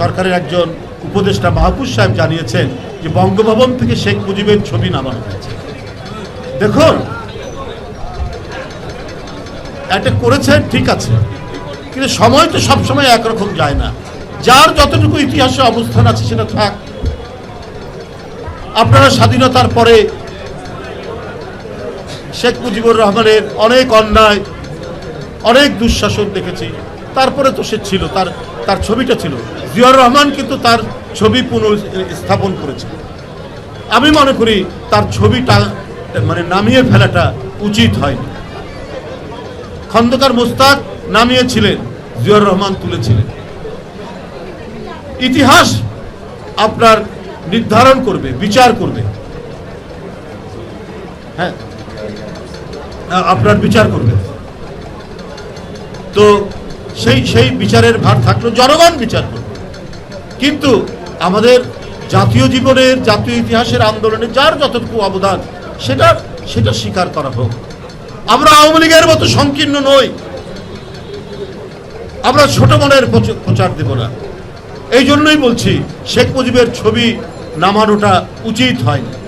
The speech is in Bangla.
সরকারের একজন উপদেষ্টা মাহফুজ সাহেব জানিয়েছেন যে বঙ্গভবন থেকে শেখ মুজিবের ছবি নামানো হয়েছে। দেখুন, এটা করেছেন, ঠিক আছে, কিন্তু সময় তো সবসময় একরকম যায় না। যার যতটুকু ইতিহাসে অবস্থান আছে সেটা থাক। আপনারা স্বাধীনতার পরে শেখ মুজিবুর রহমানের অনেক অন্যায়, অনেক দুঃশাসন দেখেছি। তারপরে তো সে ছিল, তার তার ছবিটা ছিল। জিয়াউর রহমান কিন্তু তার ছবি পুনঃস্থাপন করেছে। আমি মনে করি তার ছবিটা মানে নামিয়ে ফেলাটা উচিত হয়নি। খন্দকার মোস্তাক নামিয়েছিলেন, জিয়াউর রহমান তুলেছিলেন। ইতিহাস আপনার নির্ধারণ করবে, বিচার করবে। হ্যাঁ আপনার বিচার করবে। তো সেই সেই বিচারের ভার থাকল, জনগণ বিচার করবে কিন্তু আমাদের জাতীয় জীবনের, জাতীয় ইতিহাসের আন্দোলনে যার যতটুকু অবদান, সেটা সেটা স্বীকার করা হোক। আমরা আওয়ামী লীগের মতো সংকীর্ণ নই। আমরা ছোট মনের প্রচ- প্রচার দেব না। এই জন্যই বলছি, শেখ মুজিবের ছবি নামানোটা উচিত হয়নি।